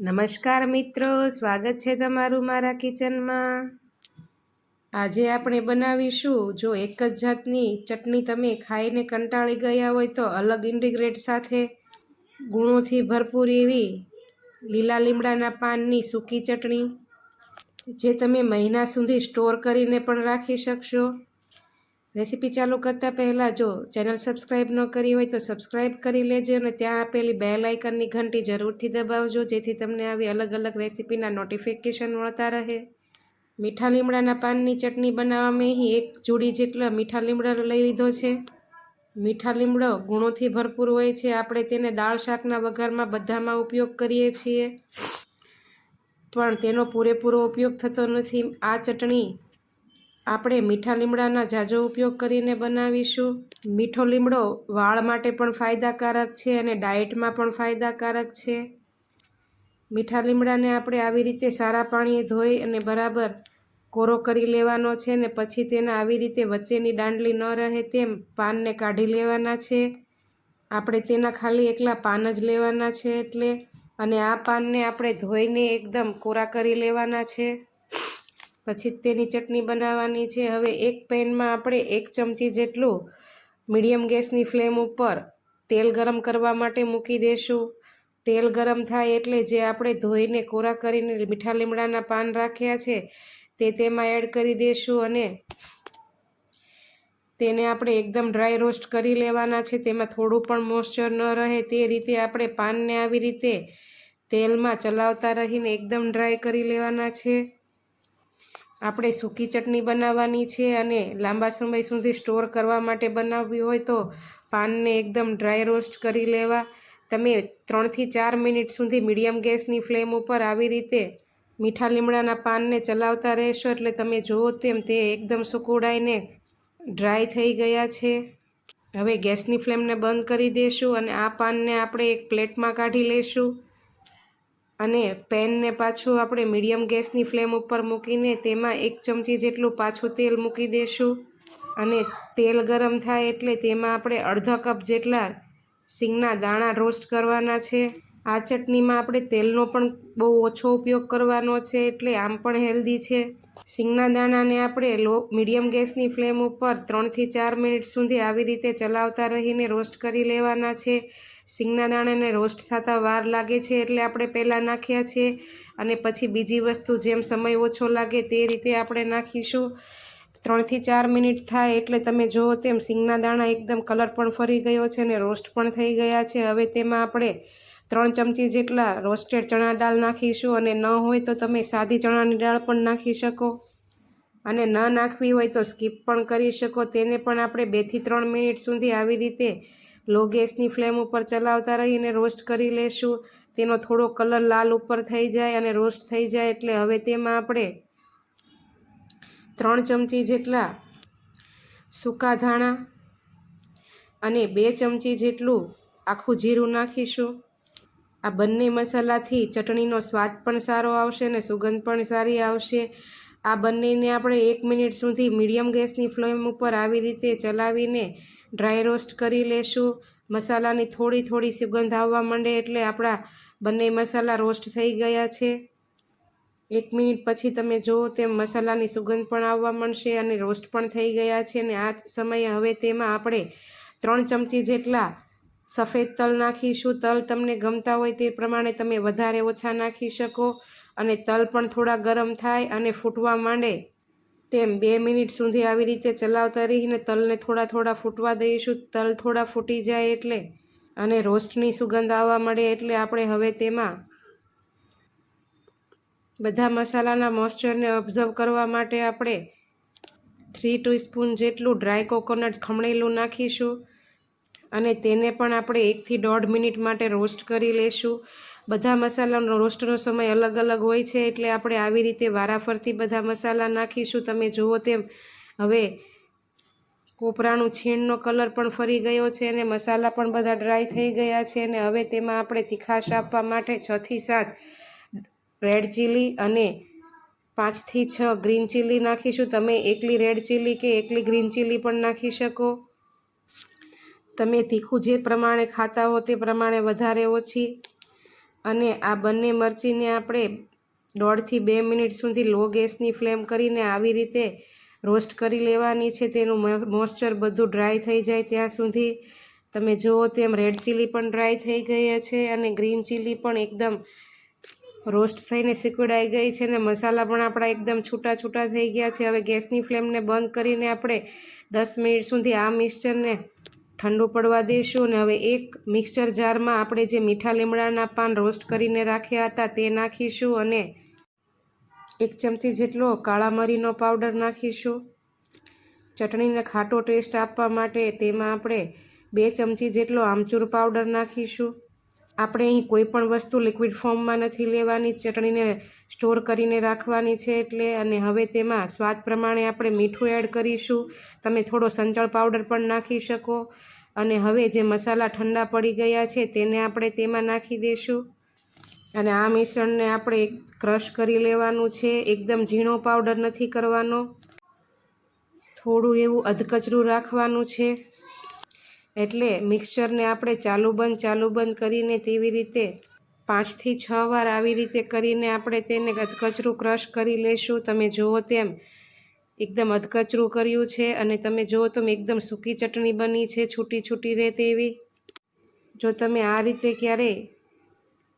નમસ્કાર મિત્રો, સ્વાગત છે તમારું મારા કિચનમાં. આજે આપણે બનાવીશું, જો એક જ જાતની ચટણી તમે ખાઈને કંટાળી ગયા હોય તો અલગ ઇન્ટિગ્રેટ સાથે ગુણોથી ભરપૂર એવી લીલા લીમડાના પાનની સૂકી ચટણી, જે તમે મહિના સુધી સ્ટોર કરીને પણ રાખી શકશો. રેસીપી ચાલુ કરતાં પહેલાં જો ચેનલ સબસ્ક્રાઈબ ન કરી હોય તો સબસ્ક્રાઈબ કરી લેજો અને ત્યાં આપેલી બે લાઇકનની ઘંટી જરૂરથી દબાવજો, જેથી તમને આવી અલગ અલગ રેસીપીના નોટિફિકેશન મળતા રહે. મીઠા લીમડાના પાનની ચટણી બનાવવા મેં એક જોડી જેટલા મીઠા લીમડા લઈ લીધો છે. મીઠા લીમડો ગુણોથી ભરપૂર હોય છે. આપણે તેને દાળ શાકના વઘારમાં બધામાં ઉપયોગ કરીએ છીએ. પણ તેનો પૂરેપૂરો ઉપયોગ થતો નથી. આ ચટણી આપણે મીઠા લીમડાના ઝાઝો ઉપયોગ કરીને બનાવીશું. મીઠો લીમડો વાળ માટે પણ ફાયદાકારક છે અને ડાયટમાં પણ ફાયદાકારક છે. મીઠા લીમડાને આપણે આવી રીતે સારા પાણીએ ધોઈ અને બરાબર કોરો કરી લેવાનો છે ને પછી તેના આવી રીતે વચ્ચેની દાંડલી ન રહે તેમ પાનને કાઢી લેવાના છે. આપણે તેના ખાલી એકલા પાન જ લેવાના છે એટલે અને આ પાનને આપણે ધોઈને એકદમ કોરા કરી લેવાના છે. પછી તેની ચટણી બનાવવાની છે. હવે એક પેનમાં આપણે એક ચમચી જેટલું મીડિયમ ગેસની ફ્લેમ ઉપર તેલ ગરમ કરવા માટે મૂકી દઈશું તેલ ગરમ થાય એટલે જે આપણે ધોઈને કોરા કરીને મીઠા લીમડાના પાન રાખ્યા છે તે તેમાં એડ કરી દઈશું અને તેને આપણે એકદમ ડ્રાય રોસ્ટ કરી લેવાના છે. તેમાં થોડું પણ મોઇશ્ચર ન રહે તે રીતે આપણે પાનને આવી રીતે તેલમાં ચલાવતા રહીને એકદમ ડ્રાય કરી લેવાના છે. આપણે સૂકી ચટણી બનાવવાની છે અને લાંબા સમય સુધી સ્ટોર કરવા માટે બનાવવી હોય તો પાનને એકદમ ડ્રાય રોસ્ટ કરી લેવા. તમે ત્રણથી ચાર મિનિટ સુધી મીડિયમ ગેસની ફ્લેમ ઉપર આવી રીતે મીઠા લીમડાના પાનને ચલાવતા રહેશો. એટલે તમે જુઓ તેમ તે એકદમ સુકુડાઈને ડ્રાય થઈ ગયા છે. હવે ગેસની ફ્લેમને બંધ કરી દઈશું અને આ પાનને આપણે એક પ્લેટમાં કાઢી લઈશું અને પેનને પાછું આપણે મીડિયમ ગેસની ફ્લેમ ઉપર મૂકીને તેમાં એક ચમચી જેટલું પાછું તેલ મૂકી દઈશું અને તેલ ગરમ થાય એટલે તેમાં આપણે અડધા કપ જેટલા સિંગના દાણા રોસ્ટ કરવાના છે. આ ચટણીમાં આપણે તેલનો પણ બહુ ઓછો ઉપયોગ કરવાનો છે એટલે આમ પણ હેલ્ધી છે. સિંગના દાણાને આપણે લો, મીડિયમ ગેસની ફ્લેમ ઉપર ત્રણથી ચાર મિનિટ સુધી આવી રીતે ચલાવતા રહીને રોસ્ટ કરી લેવાના છે. સિંગના દાણાને રોસ્ટ થતાં વાર લાગે છે એટલે આપણે પહેલાં નાખ્યા છે અને પછી બીજી વસ્તુ જેમ સમય ઓછો લાગે તે રીતે આપણે નાખીશું. ત્રણથી ચાર મિનિટ થાય એટલે તમે જુઓ તેમ સિંગના દાણા એકદમ કલર પણ ફરી ગયો છે અને રોસ્ટ પણ થઈ ગયા છે. હવે તેમાં આપણે ત્રણ ચમચી જેટલા રોસ્ટેડ ચણા દાળ નાખીશું અને ન હોય તો તમે સાદી ચણાની દાળ પણ નાખી શકો. અને ન નાખવી હોય તો સ્કીપ પણ કરી શકો. તેને પણ આપણે બેથી ત્રણ મિનિટ સુધી આવી રીતે લો ગેસની ફ્લેમ ઉપર ચલાવતા રહીને રોસ્ટ કરી લેશું. તેનો થોડો કલર લાલ ઉપર થઈ જાય અને રોસ્ટ થઈ જાય એટલે હવે તેમાં આપણે ત્રણ ચમચી જેટલા સૂકા ધાણા અને બે ચમચી જેટલું આખું જીરું નાખીશું. આ બંને મસાલાથી ચટણીનો સ્વાદ પણ સારો આવશે અને સુગંધ પણ સારી આવશે. આ બંનેને આપણે એક મિનિટ સુધી મીડિયમ ગેસની ફ્લેમ ઉપર આવી રીતે ચલાવીને ડ્રાય રોસ્ટ કરી લેશું. મસાલાની થોડી થોડી સુગંધ આવવા માંડે એટલે આપણા બંને મસાલા રોસ્ટ થઈ ગયા છે. એક મિનિટ પછી તમે જુઓ તેમ મસાલાની સુગંધ પણ આવવા માંડશે અને રોસ્ટ પણ થઈ ગયા છે અને આ સમયે હવે તેમાં આપણે ત્રણ ચમચી જેટલા સફેદ તલ નાખીશું તલ તમને ગમતા હોય તે પ્રમાણે તમે વધારે ઓછા નાખી શકો અને તલ પણ થોડા ગરમ થાય અને ફૂટવા માંડે તેમ બે મિનિટ સુધી આવી રીતે ચલાવતા રહીને તલને થોડા થોડા ફૂટવા દઈશું. તલ થોડા ફૂટી જાય એટલે અને રોસ્ટની સુગંધ આવવા મળે એટલે આપણે હવે તેમાં બધા મસાલાના મોઇશ્ચરને ઓબ્ઝર્વ કરવા માટે આપણે થ્રી ટીસ્પૂન જેટલું ડ્રાય કોકોનટ ખમણેલું નાખીશું. અને તેને પણ આપણે એકથી દોઢ મિનિટ માટે રોસ્ટ કરી લેશું. બધા મસાલાનો રોસ્ટનો સમય અલગ અલગ હોય છે એટલે આપણે આવી રીતે વારાફરતી બધા મસાલા નાખીશું. તમે જુઓ તેમ, હવે કોપરાનું છીણનો કલર પણ ફરી ગયો છે અને મસાલા પણ બધા ડ્રાય થઈ ગયા છે અને હવે તેમાં આપણે તીખાશ આપવા માટે છથી સાત રેડ ચીલી અને પાંચથી છ ગ્રીન ચીલી નાખીશું. તમે એકલી રેડ ચીલી કે એકલી ગ્રીન ચીલી પણ નાખી શકો. તમે તીખું જે પ્રમાણે ખાતા હો તે પ્રમાણે વધારે ઓછી. અને આ બંને મરચીને આપણે દોઢથી બે મિનિટ સુધી લો ગેસની ફ્લેમ કરીને આવી રીતે રોસ્ટ કરી લેવાની છે. તેનું મોઇશ્ચર બધું ડ્રાય થઈ જાય ત્યાં સુધી. તમે જુઓ તેમ રેડ ચીલી પણ ડ્રાય થઈ ગઈ છે અને ગ્રીન ચીલી પણ એકદમ રોસ્ટ થઈને સિકવડાઈ ગઈ છે અને મસાલા પણ આપણા એકદમ છૂટા છૂટા થઈ ગયા છે. હવે ગેસની ફ્લેમને બંધ કરીને આપણે દસ મિનિટ સુધી આ મિક્સચરને ઠંડુ પડવા દઈશું અને હવે એક મિક્સચર જારમાં આપણે જે મીઠા લીમડાના પાન રોસ્ટ કરીને રાખ્યા હતા તે નાખીશું અને એક ચમચી જેટલો કાળા મરીનો પાવડર નાખીશું. ચટણીને ખાટો ટેસ્ટ આપવા માટે તેમાં આપણે બે ચમચી જેટલો આમચૂર પાવડર નાખીશું. આપણે અહીં કોઈ પણ વસ્તુ લિક્વિડ ફોર્મમાં નથી લેવાની, ચટણીને સ્ટોર કરીને રાખવાની છે એટલે અને હવે તેમાં સ્વાદ પ્રમાણે આપણે મીઠું એડ કરીશું. તમે થોડો સંચળ પાવડર પણ નાખી શકો. અને હવે જે મસાલા ઠંડા પડી ગયા છે તેને આપણે તેમાં નાખી દઈશું અને આ મિશ્રણને આપણે ક્રશ કરી લેવાનું છે. એકદમ ઝીણો પાવડર નથી કરવાનો. થોડું એવું અધકચરું રાખવાનું છે. એટલે મિક્સરને આપણે ચાલુ બંધ ચાલુ બંધ કરીને તેવી રીતે પાંચથી છ વાર આવી રીતે કરીને આપણે તેને અધકચરું ક્રશ કરી લઈશું તમે જુઓ તેમ એકદમ અધકચરું કર્યું છે અને તમે જુઓ તો એકદમ સૂકી ચટણી બની છે છૂટી છૂટી રહે તેવી. જો તમે આ રીતે ક્યારેય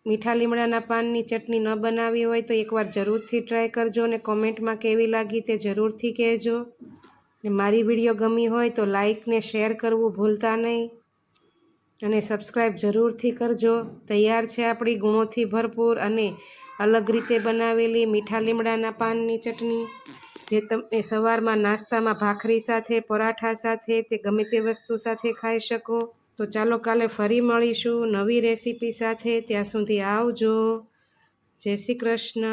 મીઠા લીમડાના પાનની ચટણી ન બનાવી હોય તો એકવાર જરૂરથી ટ્રાય કરજો અને કોમેન્ટમાં કેવી લાગી તે જરૂરથી કહેજો. ને મારી વીડિયો ગમી હોય તો લાઇકને શેર કરવું ભૂલતા નહીં. અને સબસ્ક્રાઈબ જરૂરથી કરજો. તૈયાર છે આપણી ગુણોથી ભરપૂર અને અલગ રીતે બનાવેલી મીઠા લીમડાના પાનની ચટણી. જે તમે સવારમાં નાસ્તામાં ભાખરી સાથે, પરાઠા સાથે, તે ગમે તે વસ્તુ સાથે ખાઈ શકો. તો ચાલો કાલે ફરી મળીશું નવી રેસીપી સાથે. ત્યાં સુધી આવજો. જય શ્રી કૃષ્ણ.